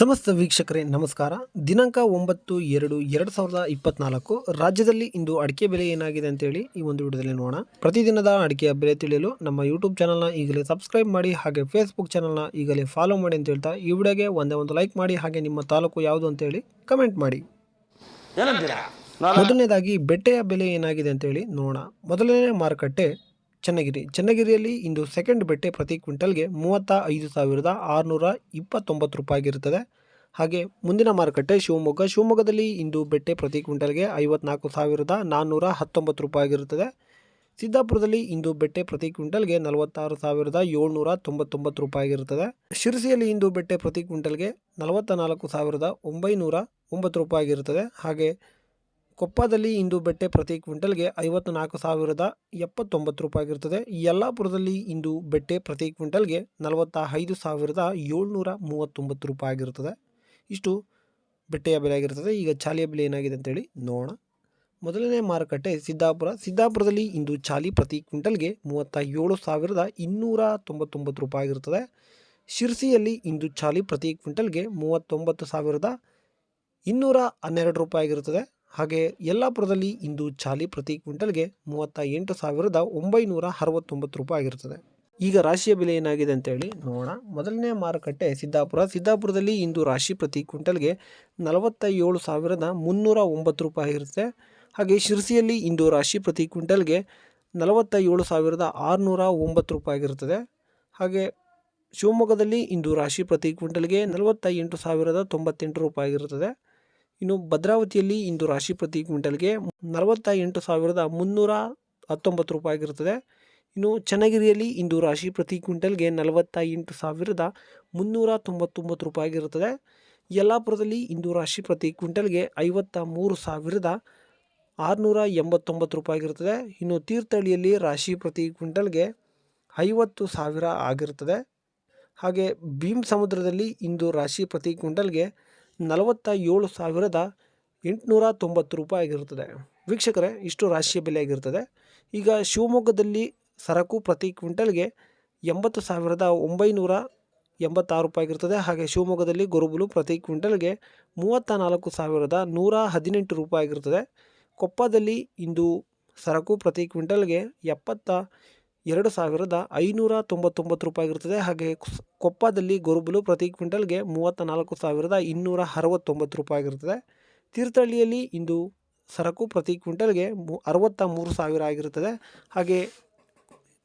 ಸಮಸ್ತ ವೀಕ್ಷಕರೇ ನಮಸ್ಕಾರ. ದಿನಾಂಕ ಒಂಬತ್ತು ಎರಡು ಎರಡು ಸಾವಿರದ ಇಪ್ಪತ್ನಾಲ್ಕು ರಾಜ್ಯದಲ್ಲಿ ಇಂದು ಅಡಿಕೆ ಬೆಲೆ ಏನಾಗಿದೆ ಅಂತೇಳಿ ಈ ಒಂದು ವಿಡಿಯೋದಲ್ಲಿ ನೋಡೋಣ. ಪ್ರತಿದಿನದ ಅಡಿಕೆಯ ಬೆಲೆ ತಿಳಿಯಲು ನಮ್ಮ ಯೂಟ್ಯೂಬ್ ಚಾನಲ್ನ ಈಗಲೇ ಸಬ್ಸ್ಕ್ರೈಬ್ ಮಾಡಿ ಹಾಗೆ ಫೇಸ್ಬುಕ್ ಚಾನಲ್ನ ಈಗಲೇ ಫಾಲೋ ಮಾಡಿ ಅಂತ ಹೇಳ್ತಾ ಈ ವಿಡಿಯೋಗೆ ಒಂದೇ ಒಂದು ಲೈಕ್ ಮಾಡಿ ಹಾಗೆ ನಿಮ್ಮ ತಾಲೂಕು ಯಾವುದು ಅಂತೇಳಿ ಕಮೆಂಟ್ ಮಾಡಿ. ಮೊದಲನೇದಾಗಿ ಬೆಟ್ಟೆಯ ಬೆಲೆ ಏನಾಗಿದೆ ಅಂತೇಳಿ ನೋಡೋಣ. ಮೊದಲನೇ ಮಾರುಕಟ್ಟೆ ಚನ್ನಗಿರಿ. ಚನ್ನಗಿರಿಯಲ್ಲಿ ಇಂದು ಸೆಕೆಂಡ್ ಬೆಟ್ಟೆ ಪ್ರತಿ ಕ್ವಿಂಟಲ್ಗೆ ಮೂವತ್ತ ಐದು ಸಾವಿರದ ಆರುನೂರ ಇಪ್ಪತ್ತೊಂಬತ್ತು ರೂಪಾಯಿಗಿರುತ್ತದೆ. ಹಾಗೆ ಮುಂದಿನ ಮಾರುಕಟ್ಟೆ ಶಿವಮೊಗ್ಗ. ಶಿವಮೊಗ್ಗದಲ್ಲಿ ಇಂದು ಬೆಟ್ಟೆ ಪ್ರತಿ ಕ್ವಿಂಟಲ್ಗೆ ಐವತ್ನಾಲ್ಕು ಸಾವಿರದ ನಾನ್ನೂರ ಹತ್ತೊಂಬತ್ತು ರೂಪಾಯಿಗಿರುತ್ತದೆ. ಸಿದ್ದಾಪುರದಲ್ಲಿ ಇಂದು ಬೆಟ್ಟೆ ಪ್ರತಿ ಕ್ವಿಂಟಲ್ಗೆ ನಲವತ್ತಾರು ಸಾವಿರದ ಏಳ್ನೂರ ತೊಂಬತ್ತೊಂಬತ್ತು ರೂಪಾಯಿಗಿರುತ್ತದೆ. ಶಿರಸಿಯಲ್ಲಿ ಇಂದು ಬೆಟ್ಟೆ ಪ್ರತಿ ಕ್ವಿಂಟಲ್ಗೆ ನಲವತ್ತ ನಾಲ್ಕು ಸಾವಿರದ ಒಂಬೈನೂರ ಒಂಬತ್ತು ರೂಪಾಯಿಗಿರುತ್ತದೆ. ಹಾಗೆ ಕೊಪ್ಪದಲ್ಲಿ ಇಂದು ಬೆಟ್ಟೆ ಪ್ರತಿ ಕ್ವಿಂಟಲ್ಗೆ ಐವತ್ತು ನಾಲ್ಕು ಸಾವಿರದ ಎಪ್ಪತ್ತೊಂಬತ್ತು ರೂಪಾಯಿಗಿರುತ್ತದೆ ಯಲ್ಲಾಪುರದಲ್ಲಿ ಇಂದು ಬೆಟ್ಟೆ ಪ್ರತಿ ಕ್ವಿಂಟಲ್ಗೆ ನಲವತ್ತ ಐದು ಸಾವಿರದ ಏಳ್ನೂರ ಮೂವತ್ತೊಂಬತ್ತು ರೂಪಾಯಿ ಆಗಿರುತ್ತದೆ. ಇಷ್ಟು ಬೆಟ್ಟೆಯ ಬೆಲೆ ಆಗಿರುತ್ತದೆ. ಈಗ ಚಾಲಿಯ ಬೆಲೆ ಏನಾಗಿದೆ ಅಂತೇಳಿ ನೋಡೋಣ. ಮೊದಲನೇ ಮಾರುಕಟ್ಟೆ ಸಿದ್ದಾಪುರ. ಸಿದ್ದಾಪುರದಲ್ಲಿ ಇಂದು ಚಾಲಿ ಪ್ರತಿ ಕ್ವಿಂಟಲ್ಗೆ ಮೂವತ್ತ ಏಳು ಸಾವಿರದ ಇನ್ನೂರ ತೊಂಬತ್ತೊಂಬತ್ತು ರೂಪಾಯಿ ಆಗಿರುತ್ತದೆ. ಶಿರ್ಸಿಯಲ್ಲಿ ಇಂದು ಚಾಲಿ ಪ್ರತಿ ಕ್ವಿಂಟಲ್ಗೆ ಮೂವತ್ತೊಂಬತ್ತು ಸಾವಿರದ ಇನ್ನೂರ ಹನ್ನೆರಡು ರೂಪಾಯಿ ಆಗಿರುತ್ತದೆ. ಹಾಗೆ ಯಲ್ಲಾಪುರದಲ್ಲಿ ಇಂದು ಚಾಲಿ ಪ್ರತಿ ಕ್ವಿಂಟಲ್ಗೆ ಮೂವತ್ತ ಎಂಟು ಸಾವಿರದ ಒಂಬೈನೂರ ಅರವತ್ತೊಂಬತ್ತು ರೂಪಾಯಿ ಆಗಿರುತ್ತದೆ. ಈಗ ರಾಶಿಯ ಬೆಲೆ ಏನಾಗಿದೆ ಅಂತೇಳಿ ನೋಡೋಣ. ಮೊದಲನೇ ಮಾರುಕಟ್ಟೆ ಸಿದ್ದಾಪುರ. ಸಿದ್ದಾಪುರದಲ್ಲಿ ಇಂದು ರಾಶಿ ಪ್ರತಿ ಕ್ವಿಂಟಲ್ಗೆ ನಲವತ್ತ ಏಳು ಸಾವಿರದ ಮುನ್ನೂರ ಒಂಬತ್ತು ರೂಪಾಯಿ ಇರುತ್ತೆ ಹಾಗೆ ಶಿರಸಿಯಲ್ಲಿ ಇಂದು ರಾಶಿ ಪ್ರತಿ ಕ್ವಿಂಟಲ್ಗೆ ನಲವತ್ತ ಏಳು ಸಾವಿರದ ಆರುನೂರ ಒಂಬತ್ತು ರೂಪಾಯಿ ಆಗಿರುತ್ತದೆ. ಹಾಗೆ ಶಿವಮೊಗ್ಗದಲ್ಲಿ ಇಂದು ರಾಶಿ ಪ್ರತಿ ಕ್ವಿಂಟಲ್ಗೆ ನಲವತ್ತ ಎಂಟು ಸಾವಿರದ ತೊಂಬತ್ತೆಂಟು ರೂಪಾಯಿ ಆಗಿರುತ್ತದೆ. ಇನ್ನು ಭದ್ರಾವತಿಯಲ್ಲಿ ಇಂದು ರಾಶಿ ಪ್ರತಿ ಕ್ವಿಂಟಲ್ಗೆ ನಲವತ್ತ ಎಂಟು ಸಾವಿರದ ಮುನ್ನೂರ ಹತ್ತೊಂಬತ್ತು ರೂಪಾಯಿ ಆಗಿರುತ್ತದೆ. ಇನ್ನು ಚನ್ನಗಿರಿಯಲ್ಲಿ ಇಂದು ರಾಶಿ ಪ್ರತಿ ಕ್ವಿಂಟಲ್ಗೆ ನಲವತ್ತ ಎಂಟು ಸಾವಿರದ ಮುನ್ನೂರ ತೊಂಬತ್ತೊಂಬತ್ತು ರೂಪಾಯಿ ಆಗಿರುತ್ತದೆ. ಯಲ್ಲಾಪುರದಲ್ಲಿ ಇಂದು ರಾಶಿ ಪ್ರತಿ ಕ್ವಿಂಟಲ್ಗೆ ಐವತ್ತ ಮೂರು ಸಾವಿರದ ಆರುನೂರ ಎಂಬತ್ತೊಂಬತ್ತು ರೂಪಾಯಿ ಆಗಿರುತ್ತದೆ. ಇನ್ನು ತೀರ್ಥಹಳ್ಳಿಯಲ್ಲಿ ರಾಶಿ ಪ್ರತಿ ಕ್ವಿಂಟಲ್ಗೆ ಐವತ್ತು ಸಾವಿರ ಆಗಿರುತ್ತದೆ. ಹಾಗೆ ಭೀಮ್ ಸಮುದ್ರದಲ್ಲಿ ಇಂದು ರಾಶಿ ಪ್ರತಿ ಕ್ವಿಂಟಲ್ಗೆ ನಲವತ್ತ ಏಳು ಸಾವಿರದ ಎಂಟುನೂರ ತೊಂಬತ್ತು ರೂಪಾಯಿ ಆಗಿರುತ್ತದೆ. ವೀಕ್ಷಕರೇ, ಇಷ್ಟು ರಾಶಿಯ ಬೆಲೆ ಆಗಿರ್ತದೆ ಈಗ ಶಿವಮೊಗ್ಗದಲ್ಲಿ ಸರಕು ಪ್ರತಿ ಕ್ವಿಂಟಲ್ಗೆ ಎಂಬತ್ತು ಸಾವಿರದ ಒಂಬೈನೂರ ಎಂಬತ್ತಾರು ರೂಪಾಯಿ ಆಗಿರ್ತದೆ ಹಾಗೆ ಶಿವಮೊಗ್ಗದಲ್ಲಿ ಗೊರುಬಲು ಪ್ರತಿ ಕ್ವಿಂಟಲ್ಗೆ ಮೂವತ್ತ ನಾಲ್ಕು ಸಾವಿರದ ನೂರ ಹದಿನೆಂಟು ರೂಪಾಯಿ ಆಗಿರ್ತದೆ ಕೊಪ್ಪದಲ್ಲಿ ಇಂದು ಸರಕು ಪ್ರತಿ ಕ್ವಿಂಟಲ್ಗೆ ಎಪ್ಪತ್ತ ಎರಡು ಸಾವಿರದ ಐನೂರ ತೊಂಬತ್ತೊಂಬತ್ತು ರೂಪಾಯಿ ಇರುತ್ತದೆ ಹಾಗೆ ಕೊಪ್ಪದಲ್ಲಿ ಗೊರುಬಲು ಪ್ರತಿ ಕ್ವಿಂಟಲ್ಗೆ ಮೂವತ್ತ ನಾಲ್ಕು ಸಾವಿರದ ಇನ್ನೂರ ಅರವತ್ತೊಂಬತ್ತು ರೂಪಾಯಿ ಆಗಿರುತ್ತದೆ ತೀರ್ಥಹಳ್ಳಿಯಲ್ಲಿ ಇಂದು ಸರಕು ಪ್ರತಿ ಕ್ವಿಂಟಲ್ಗೆ ಮು ಅರವತ್ತ ಮೂರು ಸಾವಿರ ಆಗಿರುತ್ತದೆ. ಹಾಗೆ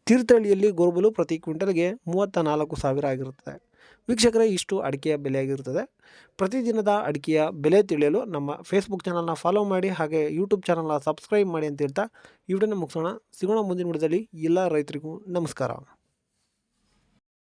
ತೀರ್ಥಹಳ್ಳಿಯಲ್ಲಿ ಗೊರುಬಲು ಪ್ರತಿ ಕ್ವಿಂಟಲ್ಗೆ ಮೂವತ್ತ ನಾಲ್ಕು ಸಾವಿರ ಆಗಿರುತ್ತದೆ. ವೀಕ್ಷಕರೇ, ಇಷ್ಟು ಅಡಿಕೆಯ ಬೆಲೆಯಾಗಿರುತ್ತದೆ. ಪ್ರತಿದಿನದ ಅಡಿಕೆಯ ಬೆಲೆ ತಿಳಿಯಲು ನಮ್ಮ ಫೇಸ್ಬುಕ್ ಚಾನಲ್ನ ಫಾಲೋ ಮಾಡಿ ಹಾಗೆ ಯೂಟ್ಯೂಬ್ ಚಾನಲ್ನ ಸಬ್ಸ್ಕ್ರೈಬ್ ಮಾಡಿ ಅಂತ ಹೇಳ್ತಾ ಈ ಮುಗಿಸೋಣ. ಸಿಗೋಣ ಮುಂದಿನ ವಿಡಿಯೋದಲ್ಲಿ. ಎಲ್ಲ ರೈತರಿಗೂ ನಮಸ್ಕಾರ.